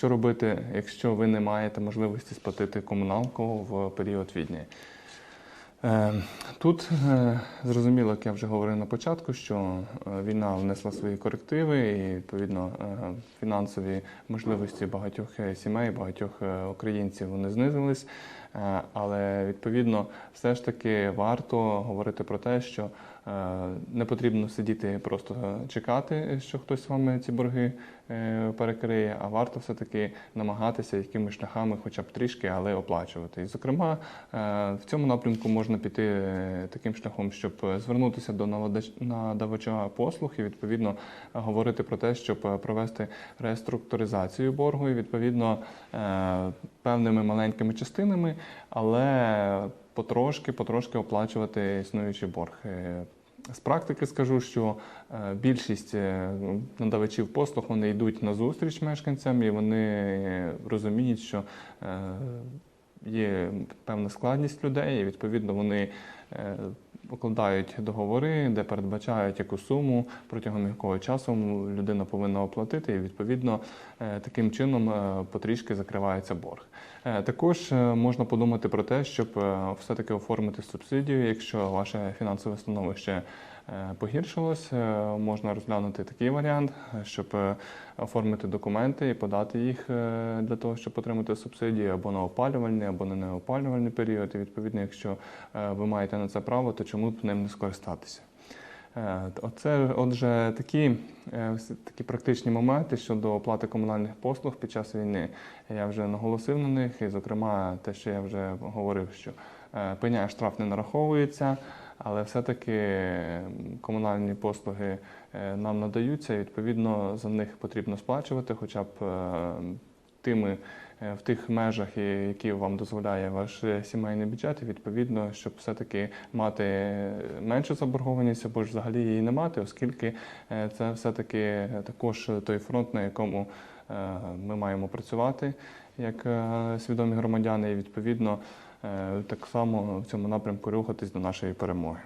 що робити, якщо ви не маєте можливості сплатити комуналку в період відні? Тут е, зрозуміло, як я вже говорив на початку, що е, війна внесла свої корективи, і відповідно е, фінансові можливості багатьох е, сімей, багатьох е, українців вони знизились. Е, Але відповідно, все ж таки варто говорити про те, що е, не потрібно сидіти просто чекати, що хтось вами ці борги е, перекриє, а варто все-таки намагатися якимись шляхами, хоча б трішки, але оплачувати. І, зокрема, е, в цьому напрямку можна піти е, таким шляхом, щоб е, звернутися до надавача послуг і відповідно говорити про те, щоб е, провести реструктуризацію боргу і відповідно певними маленькими частинами, але потрошки, потрошки оплачувати існуючий борг. Е, З практики скажу, що більшість е, надавачів послуг вони йдуть на зустріч мешканцям і вони розуміють, що є певна складність людей, і відповідно вони е, укладають договори, де передбачають яку суму, протягом якого часу людина повинна оплатити, і відповідно е, таким чином е, потрішки закривається борг. Також можна подумати про те, щоб е, все-таки оформити субсидію, якщо ваше фінансове становище погіршилось, е, можна розглянути такий варіант, е, щоб е, оформити документи і подати їх е, для того, щоб отримати субсидію або на опалювальний, або на неопалювальний період. І відповідно, якщо е, ви маєте на це право, то чому б ним не скористатися? Е, Оце, отже, такі, е, такі практичні моменти щодо оплати комунальних послуг під час війни. Я вже наголосив на них, і, зокрема, те, що я вже говорив, що е, пеня штраф не нараховується, але все-таки комунальні послуги е, нам надаються, і відповідно за них потрібно сплачувати, хоча б е, тими е, в тих межах, які вам дозволяє ваш сімейний бюджет, і відповідно, щоб все-таки мати меншу заборгованість або ж взагалі її не мати, оскільки це все-таки також той фронт, на якому ми маємо працювати як свідомі громадяни, і відповідно так само в цьому напрямку рухатись до нашої перемоги.